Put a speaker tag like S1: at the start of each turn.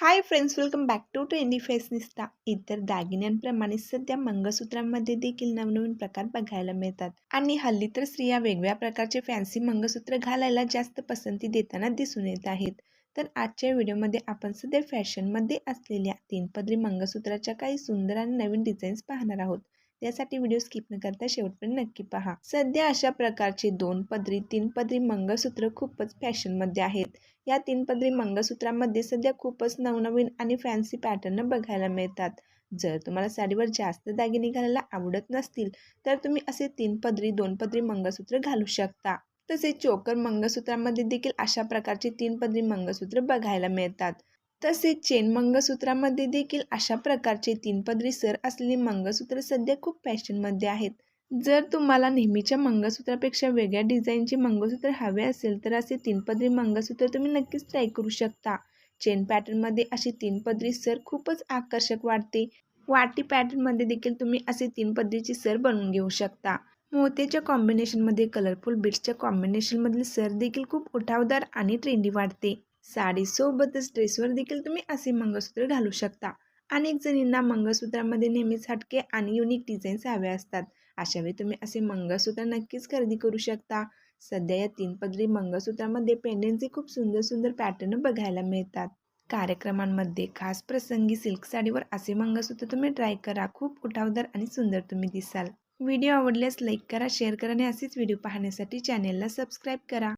S1: Hi friends welcome back to trendy fashionista इतर दागिन्यांप्रमाणे सध्या मंगळसूत्रांमध्ये देखील नवनवीन प्रकार बघायला मिळतात. आणि हल्ली तर स्त्रिया वेगवेगळ्या प्रकारचे फॅन्सी मंगळसूत्र घालायला जास्त पसंती देताना दिसून येत आहेत. तर आजच्या व्हिडिओमध्ये आपण सध्या फॅशनमध्ये असलेल्या तीन पदरी मंगळसूत्राच्या काही सुंदर आणि नवीन डिझाईन्स पाहणार आहोत. त्यासाठी व्हिडिओ स्किप न करता शेवटपर्यंत नक्की पहा. सध्या अशा प्रकारचे दोन पदरी तीन पदरी मंगळसूत्र खूपच फॅशनमध्ये आहेत. या तीन पदरी मंगळसूत्रामध्ये सध्या खूपच नवनवीन आणि फॅन्सी पॅटर्न बघायला मिळतात. जर तुम्हाला साडीवर जास्त दागिने घालायला आवडत नसतील तर तुम्ही असे तीन पदरी दोन पदरी मंगळसूत्र घालू शकता. तसेच चोकर मंगळसूत्रामध्ये देखील अशा प्रकारचे तीन पदरी मंगळसूत्र बघायला मिळतात. तसेच चेन मंगळसूत्रामध्ये देखील अशा प्रकारचे तीन पदरी सर असलेली मंगळसूत्र सध्या खूप फॅशनमध्ये आहेत. जर तुम्हाला नेहमीच्या मंगळसूत्रापेक्षा वेगळ्या डिझाईनचे मंगळसूत्र हवे असेल तर असे तीन पदरी मंगळसूत्र तुम्ही नक्कीच ट्राय करू शकता. चेन पॅटर्नमध्ये अशी तीन पदरी सर खूपच आकर्षक वाटते. वाटी पॅटर्नमध्ये देखील तुम्ही असे तीन पदरीची सर बनवून घेऊ शकता. मोत्याच्या कॉम्बिनेशनमध्ये कलरफुल बीट्सच्या कॉम्बिनेशनमधील सर देखील खूप उठावदार आणि ट्रेंडी वाटते. साडीसोबतच ड्रेसवर देखील तुम्ही असे मंगळसूत्र घालू शकता. अनेक जणींना मंगळसूत्रामध्ये नेहमीच हटके आणि युनिक डिझाईन्स हवे असतात. अशावेळी तुम्ही असे मंगळसूत्र नक्कीच खरेदी करू शकता. सध्या या तीन पदरी मंगळसूत्रामध्ये पेंडेंटचे खूप सुंदर सुंदर पॅटर्न बघायला मिळतात. कार्यक्रमांमध्ये खास प्रसंगी सिल्क साडीवर असे मंगळसूत्र तुम्ही ट्राय करा. खूप उठावदार आणि सुंदर तुम्ही दिसाल. व्हिडिओ आवडल्यास लाईक करा शेअर करा आणि असेच व्हिडिओ पाहण्यासाठी चॅनेलला सबस्क्राईब करा.